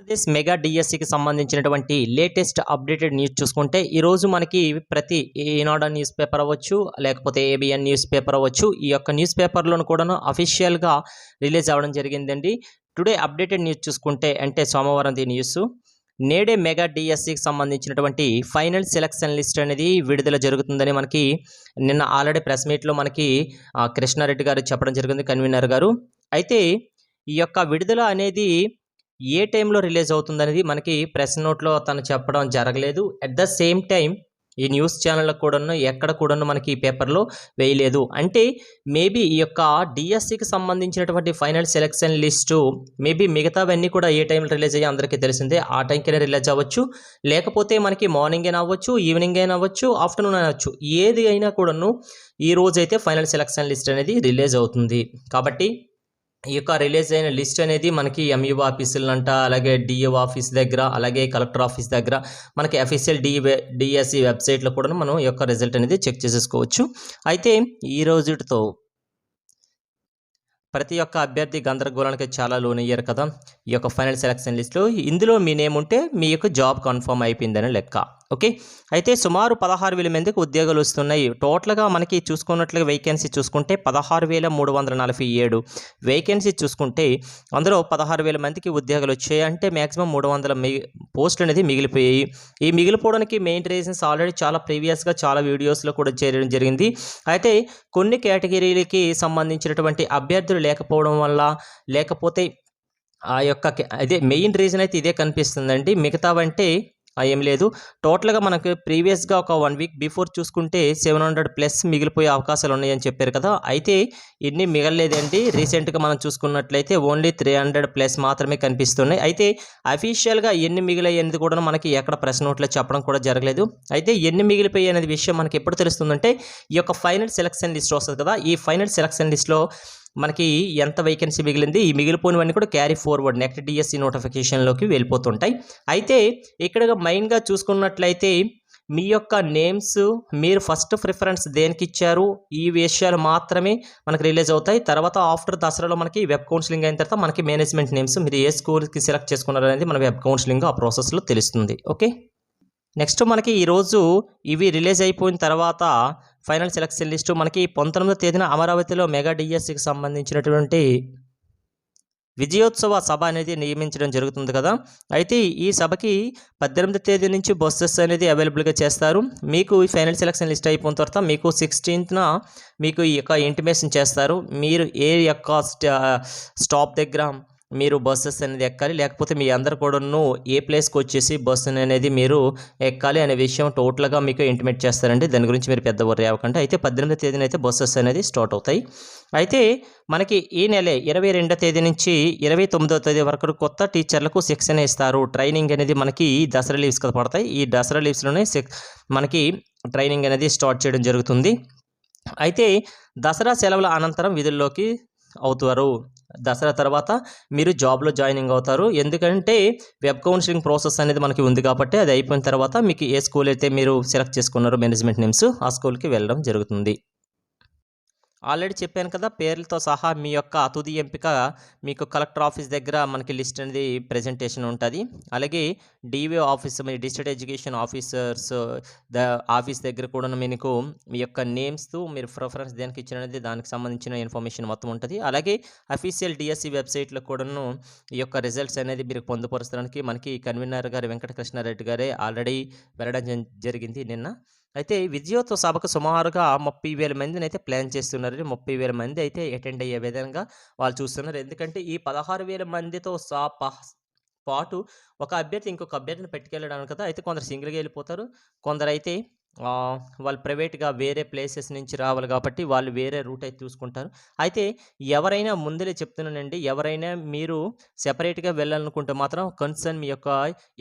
Andhra Pradesh mega డిఎస్సికి సంబంధించినటువంటి latest updated news చూసుకుంటే ఈరోజు మనకి ప్రతి ఈనాడు న్యూస్ పేపర్ అవ్వచ్చు లేకపోతే ఏబిఎన్ న్యూస్ పేపర్ అవ్వచ్చు ఈ యొక్క న్యూస్ పేపర్లను కూడాను అఫీషియల్గా రిలీజ్ అవ్వడం జరిగిందండి. టుడే అప్డేటెడ్ న్యూస్ చూసుకుంటే అంటే సోమవారం ది న్యూస్. నేడే మెగా డిఎస్సికి సంబంధించినటువంటి ఫైనల్ సెలక్షన్ లిస్ట్ అనేది విడుదల జరుగుతుందని మనకి నిన్న ఆల్రెడీ ప్రెస్ మీట్లో మనకి కృష్ణారెడ్డి గారు చెప్పడం జరిగింది కన్వీనర్ గారు. అయితే ఈ యొక్క విడుదల అనేది ఏ టైంలో రిలీజ్ అవుతుంది అనేది మనకి ప్రెస్ నోట్లో తను చెప్పడం జరగలేదు. అట్ ద సేమ్ టైం ఈ న్యూస్ ఛానళ్ళకు కూడాను ఎక్కడ కూడాను మనకి ఈ పేపర్లో వేయలేదు. అంటే మేబీ ఈ యొక్క డిఎస్సికి సంబంధించినటువంటి ఫైనల్ సెలెక్షన్ లిస్టు మేబీ మిగతావన్నీ కూడా ఏ టైంలో రిలీజ్ అయ్యి అందరికీ తెలిసిందే. ఆ టైంకైనా రిలీజ్ అవ్వచ్చు. లేకపోతే మనకి మార్నింగ్ అయినా అవ్వచ్చు ఈవినింగ్ అయినా అవ్వచ్చు ఆఫ్టర్నూన్ అవ్వచ్చు. ఏది అయినా కూడాను ఈ రోజైతే ఫైనల్ సెలెక్షన్ లిస్ట్ అనేది రిలీజ్ అవుతుంది. కాబట్టి ఈ యొక్క రిలీజ్ అయిన లిస్ట్ అనేది మనకి ఎంఈఓ ఆఫీసులంట అలాగే డిఓ ఆఫీస్ దగ్గర అలాగే కలెక్టర్ ఆఫీస్ దగ్గర మనకి అఫీషియల్ డి డిఎస్సి వెబ్సైట్లో కూడా మనం ఈ యొక్క రిజల్ట్ అనేది చెక్ చేసేసుకోవచ్చు. అయితే ఈ రోజుతో ప్రతి ఒక్క అభ్యర్థి గందరగోళానికి చాలా లోనయ్యారు కదా. ఈ యొక్క ఫైనల్ సెలక్షన్ లిస్ట్లో ఇందులో మీ నేమ్ ఉంటే మీ యొక్క జాబ్ కన్ఫర్మ్ అయిపోయిందని లెక్క. ఓకే? అయితే సుమారు పదహారు వేల మందికి ఉద్యోగాలు వస్తున్నాయి. టోటల్గా మనకి చూసుకున్నట్లుగా వేకెన్సీ చూసుకుంటే పదహారు వేల మూడు వందల నలభై ఏడు. వేకెన్సీ చూసుకుంటే అందులో పదహారు వేల మందికి ఉద్యోగాలు వచ్చాయి. అంటే మ్యాక్సిమం మూడు వందల మిగి పోస్టులు అనేది మిగిలిపోయాయి. ఈ మిగిలిపోవడానికి మెయిన్ రీజన్స్ ఆల్రెడీ చాలా ప్రీవియస్గా చాలా వీడియోస్లో కూడా చేరడం జరిగింది. అయితే కొన్ని కేటగిరీలకి సంబంధించినటువంటి అభ్యర్థులు లేకపోవడం వల్ల లేకపోతే ఆ యొక్క అదే మెయిన్ రీజన్ అయితే ఇదే కనిపిస్తుందండి. మిగతావంటే ఏం లేదు. టోటల్గా మనకు ప్రీవియస్గా ఒక వన్ వీక్ బిఫోర్ చూసుకుంటే సెవెన్ హండ్రెడ్ ప్లస్ మిగిలిపోయే అవకాశాలు ఉన్నాయని చెప్పారు కదా! అయితే ఇన్ని మిగలలేదండి. రీసెంట్గా మనం చూసుకున్నట్లయితే ఓన్లీ త్రీ హండ్రెడ్ ప్లస్ మాత్రమే కనిపిస్తున్నాయి. అయితే అఫీషియల్గా ఎన్ని మిగిలాయి కూడా మనకి ఎక్కడ ప్రశ్న నోట్లో చెప్పడం కూడా జరగలేదు. అయితే ఎన్ని మిగిలిపోయాయి అనేది విషయం మనకి ఎప్పుడు తెలుస్తుందంటే ఈ యొక్క ఫైనల్ సెలక్షన్ లిస్ట్ వస్తుంది కదా! ఈ ఫైనల్ సెలక్షన్ లిస్ట్లో మనకి ఎంత వేకెన్సీ మిగిలింది? ఈ మిగిలిపోయినవన్నీ కూడా క్యారీ ఫార్వర్డ్ నెక్స్ట్ డిఎస్సి నోటిఫికేషన్లోకి వెళ్ళిపోతుంటాయి. అయితే ఇక్కడ మెయిన్గా చూసుకున్నట్లయితే మీ యొక్క నేమ్స్ మీరు ఫస్ట్ ప్రిఫరెన్స్ దేనికి ఇచ్చారు? ఈ విషయాలు మాత్రమే మనకి రిలీజ్ అవుతాయి. తర్వాత ఆఫ్టర్ దసరాలో మనకి వెబ్ కౌన్సిలింగ్ అయిన తర్వాత మనకి మేనేజ్మెంట్ నేమ్స్ మీరు ఏ స్కూల్కి సెలెక్ట్ చేసుకున్నారు అనేది మన వెబ్ కౌన్సిలింగ్ ఆ ప్రాసెస్లో తెలుస్తుంది. ఓకే నెక్స్ట్ మనకి ఈరోజు ఇవి రిలీజ్ అయిపోయిన తర్వాత ఫైనల్ సెలక్షన్ లిస్టు మనకి పంతొమ్మిదో తేదీన అమరావతిలో మెగా డిఎస్సికి సంబంధించినటువంటి విజయోత్సవ సభ అనేది నియమించడం జరుగుతుంది కదా. అయితే ఈ సభకి పద్దెనిమిది తేదీ నుంచి బస్సెస్ అనేది అవైలబుల్గా చేస్తారు. మీకు ఈ ఫైనల్ సెలక్షన్ లిస్ట్ అయిపోయిన తర్వాత మీకు సిక్స్టీన్త్న మీకు ఈ యొక్క ఇంటిమేషన్ చేస్తారు. మీరు ఏ యొక్క స్టా స్టాప్ దగ్గర మీరు బస్సెస్ అనేది ఎక్కాలి. లేకపోతే మీ అందరు కూడాను ఏ ప్లేస్కి వచ్చేసి బస్సు అనేది మీరు ఎక్కాలి అనే విషయం టోటల్గా మీకు ఇంటిమేట్ చేస్తారండి. దాని గురించి మీరు పెద్ద వర్రీ అవ్వకండి అయితే పద్దెనిమిది తేదీన అయితే బస్సెస్ అనేది స్టార్ట్ అవుతాయి. అయితే మనకి ఈ నెలే ఇరవై రెండో తేదీ నుంచి ఇరవై తొమ్మిదో తేదీ వరకు కొత్త టీచర్లకు శిక్షణ ఇస్తారు. ట్రైనింగ్ అనేది మనకి ఈ దసరా లీవ్స్ కదా పడతాయి. ఈ దసరా లీవ్స్లోనే మనకి ట్రైనింగ్ అనేది స్టార్ట్ చేయడం జరుగుతుంది. అయితే దసరా సెలవుల అనంతరం విధుల్లోకి అవుతారు. దసరా తర్వాత మీరు జాబ్లో జాయినింగ్ అవుతారు. ఎందుకంటే వెబ్ కౌన్సిలింగ్ ప్రాసెస్ అనేది మనకి ఉంది కాబట్టి అది అయిపోయిన తర్వాత మీకు ఏ స్కూల్ అయితే మీరు సెలెక్ట్ చేసుకున్నారో మేనేజ్మెంట్ నేమ్స్ ఆ స్కూల్కి వెళ్ళడం జరుగుతుంది. ఆల్రెడీ చెప్పాను కదా పేర్లతో సహా మీ యొక్క తుది ఎంపిక మీకు కలెక్టర్ ఆఫీస్ దగ్గర మనకి లిస్ట్ అనేది ప్రజెంటేషన్ ఉంటుంది. అలాగే DVO office me district education officers the office దగ్గర కూడా మీకు మీ యొక్క నేమ్స్తో మీరు ప్రిఫరెన్స్ దేనికి ఇచ్చినది దానికి సంబంధించిన ఇన్ఫర్మేషన్ మొత్తం ఉంటుంది. అలాగే అఫీషియల్ డిఎస్సి వెబ్సైట్లో కూడాను ఈ యొక్క రిజల్ట్స్ అనేది మీరు పొందుపరచడానికి మనకి కన్వీనర్ గారు వెంకటకృష్ణారెడ్డి గారే ఆల్రెడీ వెళ్ళడం జరిగింది నిన్న. అయితే విజయోత్సవ సభకు సుమారుగా ముప్పై వేల మందిని అయితే ప్లాన్ చేస్తున్నారు ముప్పై వేల మంది అయితే అటెండ్ అయ్యే విధంగా వాళ్ళు చూస్తున్నారు. ఎందుకంటే ఈ పదహారు వేల మందితో సా పాటు ఒక అభ్యర్థి ఇంకొక అభ్యర్థిని పెట్టుకెళ్ళడానికి కదా అయితే కొందరు సింగిల్గా వెళ్ళిపోతారు. కొందరైతే వాళ్ళు ప్రైవేట్గా వేరే ప్లేసెస్ నుంచి రావాలి కాబట్టి వాళ్ళు వేరే రూట్ అయితే చూసుకుంటారు. అయితే ఎవరైనా ముందరే చెప్తున్నానండి ఎవరైనా మీరు సెపరేట్గా వెళ్ళాలనుకుంటే మాత్రం కన్సర్న్ మీ యొక్క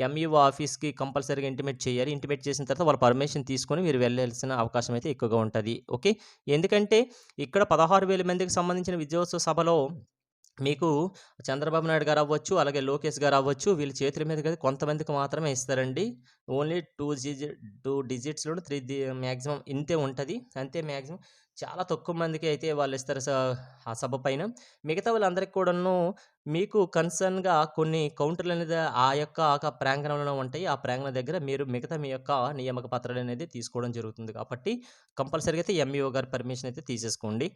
ఎంఈఓ ఆఫీస్కి కంపల్సరీగా ఇంటిమేట్ చేయాలి. ఇంటిమేట్ చేసిన తర్వాత వాళ్ళ పర్మిషన్ తీసుకొని మీరు వెళ్ళాల్సిన అవకాశం అయితే ఎక్కువగా ఉంటుంది. ఓకే? ఎందుకంటే ఇక్కడ పదహారు వేల మందికి సంబంధించిన విద్యోత్సవ సభలో మీకు చంద్రబాబు నాయుడు గారు అవ్వచ్చు అలాగే లోకేష్ గారు అవ్వచ్చు వీళ్ళ చేతుల మీద కదా కొంతమందికి మాత్రమే ఇస్తారండి ఓన్లీ టూ డిజి టూ డిజిట్స్లో త్రీ ది మ్యాక్సిమం ఇంతే ఉంటుంది అంతే మ్యాక్సిమం చాలా తక్కువ మందికి అయితే వాళ్ళు ఇస్తారు స- ఆ సభ పైన మిగతా వాళ్ళందరికీ కూడాను మీకు కన్సర్న్‌గా కొన్ని కౌంటర్లు అనేది ఆ యొక్క ఒక ప్రాంగణంలో ఉంటాయి. ఆ ప్రాంగణం దగ్గర మీరు మిగతా మీ యొక్క నియామక పత్రాలు అనేది తీసుకోవడం జరుగుతుంది కాబట్టి కంపల్సరీగా అయితే ఎంఈఓ గారి పర్మిషన్ అయితే తీసేసుకోండి.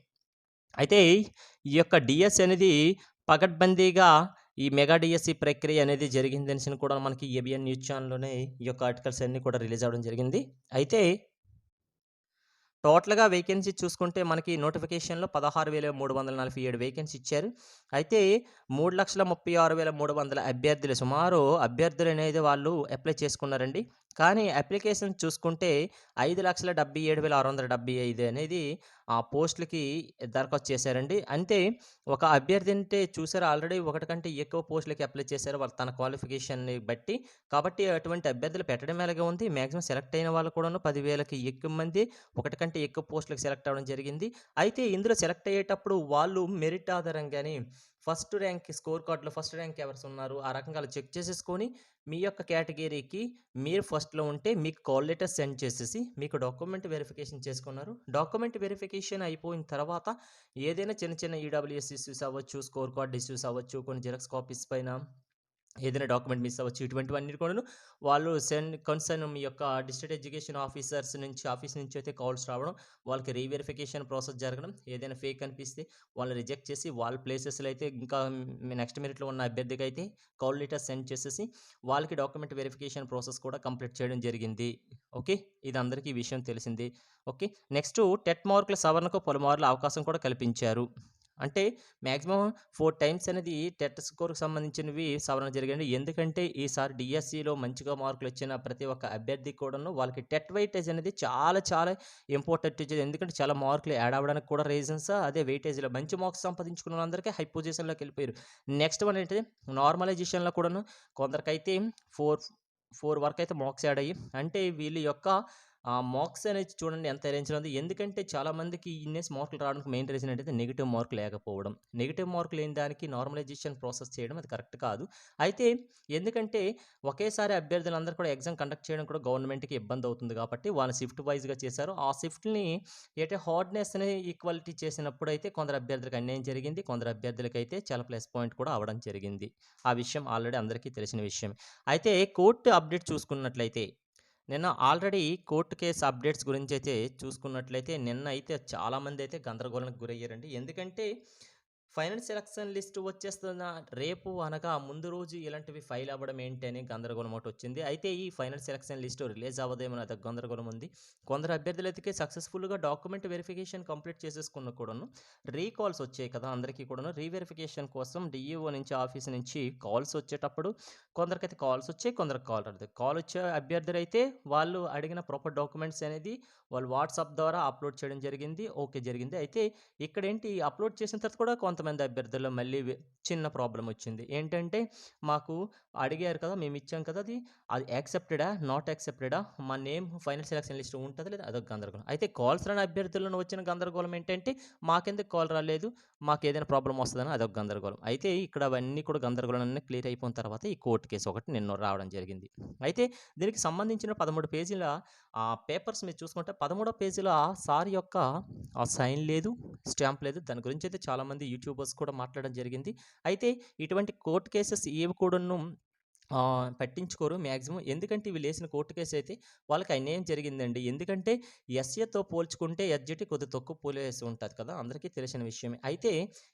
అయితే ఈ యొక్క డిఎస్ అనేది పకడ్బందీగా ఈ మెగా డిఎస్సి ప్రక్రియ అనేది జరిగిందని కూడా మనకి ఏబిఎన్ న్యూస్ ఛానల్‌లోనే ఈ యొక్క ఆర్టికల్స్ అన్నీ కూడా రిలీజ్ అవ్వడం జరిగింది. అయితే టోటల్‌గా వేకెన్సీ చూసుకుంటే మనకి నోటిఫికేషన్‌లో 16,347 వేకెన్సీ ఇచ్చారు. అయితే 3,36,300 అభ్యర్థులు సుమారు అభ్యర్థులు అనేది వాళ్ళు అప్లై చేసుకున్నారండి. కానీ అప్లికేషన్ చూసుకుంటే 5,77,675 అనేది ఆ పోస్టులకి దరఖాస్తు చేశారండి. అంటే ఒక అభ్యర్థి అంటే చూసారు ఆల్రెడీ ఒకటి కంటే ఎక్కువ పోస్టులకి అప్లై చేశారు. వాళ్ళు తన క్వాలిఫికేషన్‌ని బట్టి. కాబట్టి అటువంటి అభ్యర్థులు పెట్టడం ఎలాగే ఉంది. మ్యాక్సిమం సెలెక్ట్ అయిన వాళ్ళు కూడాను పదివేలకి ఎక్కువ మంది ఒకటి కంటే ఎక్కువ పోస్ట్‌లకి సెలెక్ట్ అవ్వడం జరిగింది. అయితే ఇందులో సెలెక్ట్ అయ్యేటప్పుడు వాళ్ళు మెరిట్ ఆధారంగానే ఫస్ట్ ర్యాంక్ స్కోర్ కార్డ్‌లో ఫస్ట్ ర్యాంక్ ఎవరు ఉన్నారు. ఆ రకంగా చెక్ చేసేసుకొని మీ యొక్క కేటగిరీకి మీరు ఫస్ట్‌లో ఉంటే మీకు కాల్ లెటర్ సెండ్ చేసేసి మీకు డాక్యుమెంట్ వెరిఫికేషన్ చేసుకున్నారు. డాక్యుమెంట్ వెరిఫికేషన్ అయిపోయిన తర్వాత ఏదైనా చిన్న చిన్న ఈడబ్ల్యూఎస్ ఇష్యూస్ అవ్వచ్చు, స్కోర్ కార్డ్ ఇష్యూస్ అవ్వచ్చు, కొన్ని జిరాక్స్ కాపీస్ పైన ఏదైనా డాక్యుమెంట్ మిస్ అవ్వచ్చు. ఇటువంటివన్నీ కూడాను వాళ్ళు సెండ్ కన్సర్న్ మీ యొక్క డిస్ట్రిక్ట్ ఎడ్యుకేషన్ ఆఫీసర్స్ నుంచి ఆఫీస్ నుంచి అయితే కాల్స్ రావడం, వాళ్ళకి రీవెరిఫికేషన్ ప్రాసెస్ జరగడం, ఏదైనా ఫేక్ అనిపిస్తే వాళ్ళని రిజెక్ట్ చేసి వాళ్ళ ప్లేసెస్‌లో అయితే ఇంకా నెక్స్ట్ మెరిట్‌లో ఉన్న అభ్యర్థికి అయితే కాల్ లెటర్ సెండ్ చేసేసి వాళ్ళకి డాక్యుమెంట్ వెరిఫికేషన్ ప్రాసెస్ కూడా కంప్లీట్ చేయడం జరిగింది. ఓకే. ఇది అందరికీ ఈ విషయం తెలిసింది ఓకే. నెక్స్ట్ టెట్ మార్కుల సవరణకు పలుమార్లు అవకాశం కూడా కల్పించారు. అంటే మాక్సిమం ఫోర్ టైమ్స్ అనేది టెట్ స్కోర్‌కి సంబంధించినవి సవరణ జరిగింది ఎందుకంటే ఈసారి డిఎస్సిలో మంచిగా మార్కులు వచ్చిన ప్రతి ఒక్క అభ్యర్థికి కూడాను వాళ్ళకి టెట్ వెయిటేజ్ అనేది చాలా చాలా ఇంపార్టెంట్ ఇచ్చేది. ఎందుకంటే చాలా మార్కులు యాడ్ అవ్వడానికి కూడా రీజన్స్ అదే వెయిటేజ్‌లో మంచి మార్క్స్ సంపాదించుకున్న వాళ్ళందరికీ హై పొజిషన్‌లోకి వెళ్ళిపోయారు. నెక్స్ట్ వన్ ఏంటిది నార్మలైజేషన్‌లో కూడాను కొందరికైతే ఫోర్ ఫోర్ వరకు అయితే మార్క్స్ యాడ్ అయ్యి అంటే వీళ్ళ యొక్క మార్క్స్ అనేది చూడండి ఎంత అరేంజ్ ఉంది. ఎందుకంటే చాలామందికి ఇన్నేసి మార్కులు రావడానికి మెయిన్ రీజన్ ఏంటంటే నెగిటివ్ మార్క్ లేకపోవడం. నెగిటివ్ మార్క్ లేని దానికి నార్మలైజేషన్ ప్రాసెస్ చేయడం అది కరెక్ట్ కాదు. అయితే ఎందుకంటే ఒకేసారి అభ్యర్థులందరూ కూడా ఎగ్జామ్ కండక్ట్ చేయడం కూడా గవర్నమెంట్‌కి ఇబ్బంది అవుతుంది కాబట్టి వాళ్ళని షిఫ్ట్ వైజ్గా చేశారు. ఆ షిఫ్ట్‌ని ఏంటే హార్డ్‌నెస్‌ని ఈక్వాలిటీ చేసినప్పుడు అయితే కొందరు అభ్యర్థులకు అన్యాయం జరిగింది. కొందరు అభ్యర్థులకైతే చాలా ప్లస్ పాయింట్ కూడా అవ్వడం జరిగింది. ఆ విషయం ఆల్రెడీ అందరికీ తెలిసిన విషయం అయితే కోర్టు అప్డేట్ చూసుకున్నట్లయితే నిన్న ఆల్రెడీ కోర్టు కేస్ అప్డేట్స్ గురించి అయితే చూసుకున్నట్లయితే నిన్న అయితే చాలామంది అయితే గందరగోళానికి గురయ్యారండి. ఎందుకంటే ఫైనల్ సెలక్షన్ లిస్ట్ వచ్చేస్తున్న రేపు అనగా ముందు రోజు ఇలాంటివి ఫైల్ అవ్వడం ఏంటి అని గందరగోళం ఒకటి వచ్చింది. అయితే ఈ ఫైనల్ సెలక్షన్ లిస్ట్ రిలీజ్ అవ్వదేమో అది గందరగోళం ఉంది. కొందరు అభ్యర్థులు అయితే సక్సెస్‌ఫుల్‌గా డాక్యుమెంట్ వెరిఫికేషన్ కంప్లీట్ చేసేసుకున్న కూడాను రీకాల్స్ వచ్చాయి కదా! అందరికీ కూడాను రీవెరిఫికేషన్ కోసం డిఈఓ నుంచి ఆఫీస్ నుంచి కాల్స్ వచ్చేటప్పుడు కొందరికైతే కాల్స్ వచ్చాయి. కొందరికి కాల్ రాదు కాల్ వచ్చే అభ్యర్థులు అయితే వాళ్ళు అడిగిన ప్రాపర్ డాక్యుమెంట్స్ అనేది వాళ్ళు వాట్సాప్ ద్వారా అప్లోడ్ చేయడం జరిగింది. ఓకే జరిగింది. అయితే ఇక్కడ ఏంటి అప్లోడ్ చేసిన తర్వాత కూడా కొంతమంది అభ్యర్థుల్లో మళ్ళీ చిన్న ప్రాబ్లం వచ్చింది. ఏంటంటే మాకు అడిగారు కదా! మేము ఇచ్చాం కదా! అది అది యాక్సెప్టెడా? నాట్ యాక్సెప్టెడా? మా నేమ్ ఫైనల్ సెలక్షన్ లిస్ట్ ఉంటదా లేదా? అదొక గందరగోళం. అయితే కాల్స్ రాని అభ్యర్థులను వచ్చిన గందరగోళం ఏంటంటే మాకెందుకు కాల్ రాలేదు? మాకు ఏదైనా ప్రాబ్లం వస్తుందని అదొక గందరగోళం. అయితే ఇక్కడ అవన్నీ కూడా గందరగోళాలన్నీ క్లియర్ అయిపోయిన తర్వాత ఈ కోర్టు కేసు ఒకటి నిన్న రావడం జరిగింది. అయితే దీనికి సంబంధించిన 13 పేజీల ఆ పేపర్స్ మీరు చూసుకుంటే 13 పేజీలో ఆ సార్ యొక్క ఆ సైన్ లేదు, స్టాంప్ లేదు. దాని గురించి అయితే చాలామంది యూట్యూబర్స్ కూడా మాట్లాడడం జరిగింది. అయితే ఇటువంటి కోర్టు కేసెస్ ఏవి కూడాను పట్టించుకోరు మ్యాక్సిమం ఎందుకంటే వీళ్ళేసిన కోర్టు కేసు అయితే వాళ్ళకి అన్యాయం జరిగిందండి. ఎందుకంటే ఎస్ఏతో పోల్చుకుంటే ఎస్జిటి కొద్దిగా తక్కువ పోలేసి ఉంటుంది కదా! అందరికీ తెలిసిన విషయమే. అయితే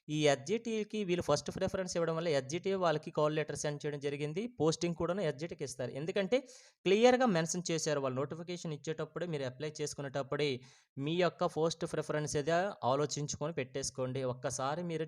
ఈ ఎస్జిటికి వీళ్ళు ఫస్ట్ ప్రిఫరెన్స్ ఇవ్వడం వల్ల ఎస్జిటి వాళ్ళకి కాల్ లెటర్ సెండ్ చేయడం జరిగింది. పోస్టింగ్ కూడా ఎస్జిటికి ఇస్తారు. ఎందుకంటే క్లియర్‌గా మెన్షన్ చేశారు. వాళ్ళు నోటిఫికేషన్ ఇచ్చేటప్పుడే మీరు అప్లై చేసుకునేటప్పుడే మీ యొక్క ఫస్ట్ ప్రిఫరెన్స్ ఏదో ఆలోచించుకొని పెట్టేసుకోండి. ఒక్కసారి మీరు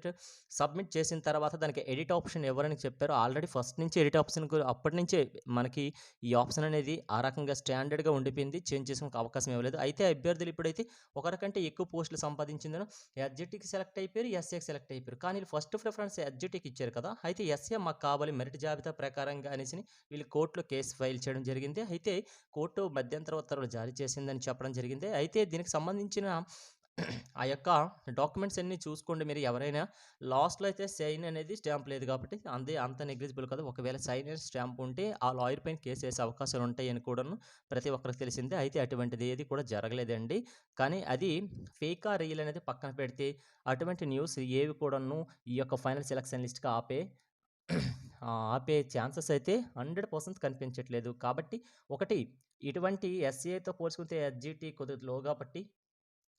సబ్మిట్ చేసిన తర్వాత దానికి ఎడిట్ ఆప్షన్ ఎవరని చెప్పారు. ఆల్రెడీ ఫస్ట్ నుంచి ఎడిట్ ఆప్షన్ అప్పటి అప్పటినుంచే మనకి ఈ ఆప్షన్ అనేది ఆ రకంగా స్టాండర్డ్‌గా ఉండిపోయింది. చేంజ్ చేసుకునే అవకాశం ఇవ్వలేదు. అయితే అభ్యర్థులు ఇప్పుడైతే ఒకరికంటే ఎక్కువ పోస్టులు సంపాదించిందని ఎస్జిటికి సెలెక్ట్ అయిపోయారు. ఎస్ఏకి సెలెక్ట్ అయిపోయారు. కానీ ఫస్ట్ ప్రిఫరెన్స్ ఎస్జిటికి ఇచ్చారు కదా! అయితే ఎస్ఏ మాకు కావాలి మెరిట్ జాబితా ప్రకారంగా అనేసి వీళ్ళు కోర్టులో కేసు ఫైల్ చేయడం జరిగింది. అయితే కోర్టు మధ్యంతర ఉత్తర్వులు జారీ చేసిందని చెప్పడం జరిగింది. అయితే దీనికి సంబంధించిన ఆ యొక్క డాక్యుమెంట్స్ అన్నీ చూసుకోండి మీరు ఎవరైనా లాస్ట్‌లో అయితే సైన్ అనేది స్టాంప్ లేదు కాబట్టి అంతే అంత నెగ్లిజిబుల్ కాదు. ఒకవేళ సైన్ అండ్ స్టాంప్ ఉంటే ఆ లాయర్ పైన కేసు వేసే అవకాశాలు ఉంటాయని కూడాను ప్రతి ఒక్కరికి తెలిసిందే. అయితే అటువంటిది ఏది కూడా జరగలేదండి. కానీ అది ఫేకా, రియల్ అనేది పక్కన పెడితే అటువంటి న్యూస్ ఏవి కూడాను ఈ యొక్క ఫైనల్ సెలక్షన్ లిస్ట్‌కి ఆపే ఆపే ఛాన్సెస్ అయితే 100% కనిపించట్లేదు. కాబట్టి ఒకటి ఇటువంటి ఎస్‌సీఐతో పోల్చుకుంటే ఎస్‌జీటీ కొద్దిగా లో కాబట్టి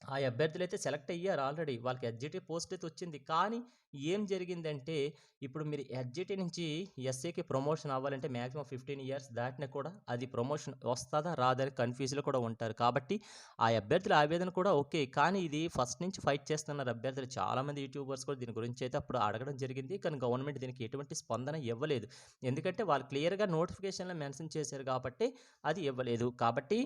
ఆ అభ్యర్థులు అయితే సెలెక్ట్ అయ్యారు ఆల్రెడీ. వాళ్ళకి ఎస్‌జీటీ పోస్ట్ అయితే వచ్చింది. కానీ ఏం జరిగిందంటే ఇప్పుడు మీరు ఎస్‌జీటీ నుంచి ఎస్సీకి ప్రమోషన్ అవ్వాలంటే మ్యాక్సిమం ఫిఫ్టీన్ ఇయర్స్ దాటినా కూడా అది ప్రమోషన్ వస్తుందా రాదని కన్‌ఫ్యూజ్‌లో కూడా ఉంటారు. కాబట్టి ఆ అభ్యర్థుల ఆవేదన కూడా ఓకే. కానీ ఇది ఫస్ట్ నుంచి ఫైట్ చేస్తున్నారు అభ్యర్థులు. చాలామంది యూట్యూబర్స్ కూడా దీని గురించి అయితే అప్పుడు అడగడం జరిగింది. కానీ గవర్నమెంట్ దీనికి ఎటువంటి స్పందన ఇవ్వలేదు. ఎందుకంటే వాళ్ళు క్లియర్‌గా నోటిఫికేషన్‌లో మెన్షన్ చేశారు కాబట్టి అది ఇవ్వలేదు. కాబట్టి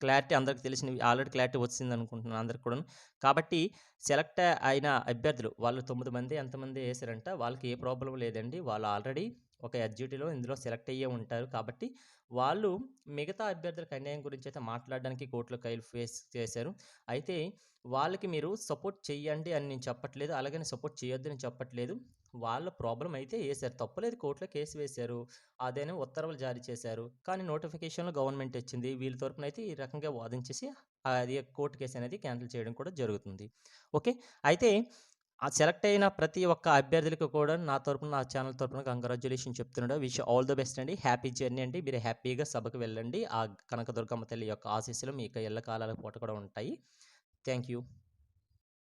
క్లారిటీ అందరికి తెలిసినవి ఆల్రెడీ క్లారిటీ వచ్చింది అనుకుంటున్నాను అందరికి కూడా కాబట్టి సెలెక్ట్ అయిన అభ్యర్థులు వాళ్ళు తొమ్మిది మంది ఎంతమంది వేసారంట వాళ్ళకి ఏ ప్రాబ్లం లేదండి. వాళ్ళు ఆల్రెడీ ఒక ఎస్‌జీటీలో ఇందులో సెలెక్ట్ అయ్యే ఉంటారు. కాబట్టి వాళ్ళు మిగతా అభ్యర్థులకు అన్యాయం గురించి అయితే మాట్లాడడానికి కోర్ట్‌లో కైలు ఫేస్ చేశారు. అయితే వాళ్ళకి మీరు సపోర్ట్ చేయండి అని నేను చెప్పట్లేదు. అలాగని సపోర్ట్ చేయొద్దు అని చెప్పట్లేదు. వాళ్ళ ప్రాబ్లం అయితే వేశారు తప్పలేదు కోర్టులో కేసు వేశారు. అదేనే ఉత్తర్వులు జారీ చేశారు. కానీ నోటిఫికేషన్‌లో గవర్నమెంట్ ఇచ్చింది. వీళ్ళ తరపున అయితే ఈ రకంగా వాదించేసి అది కోర్టు కేసు అనేది క్యాన్సిల్ చేయడం కూడా జరుగుతుంది. ఓకే. అయితే ఆ సెలెక్ట్ అయిన ప్రతి ఒక్క అభ్యర్థులకు కూడా నా తరపున నా ఛానల్ తరపున కంగ్రాచ్యులేషన్ చెప్తున్నాడు విష్ ఆల్ ద బెస్ట్ అండి. హ్యాపీ జర్నీ అండి. మీరు హ్యాపీగా సభకు వెళ్ళండి. ఆ కనకదుర్గమ్మ తల్లి యొక్క ఆశీస్సులు మీకు ఎల్లకాలాల పూట కూడా ఉంటాయి. Thank you.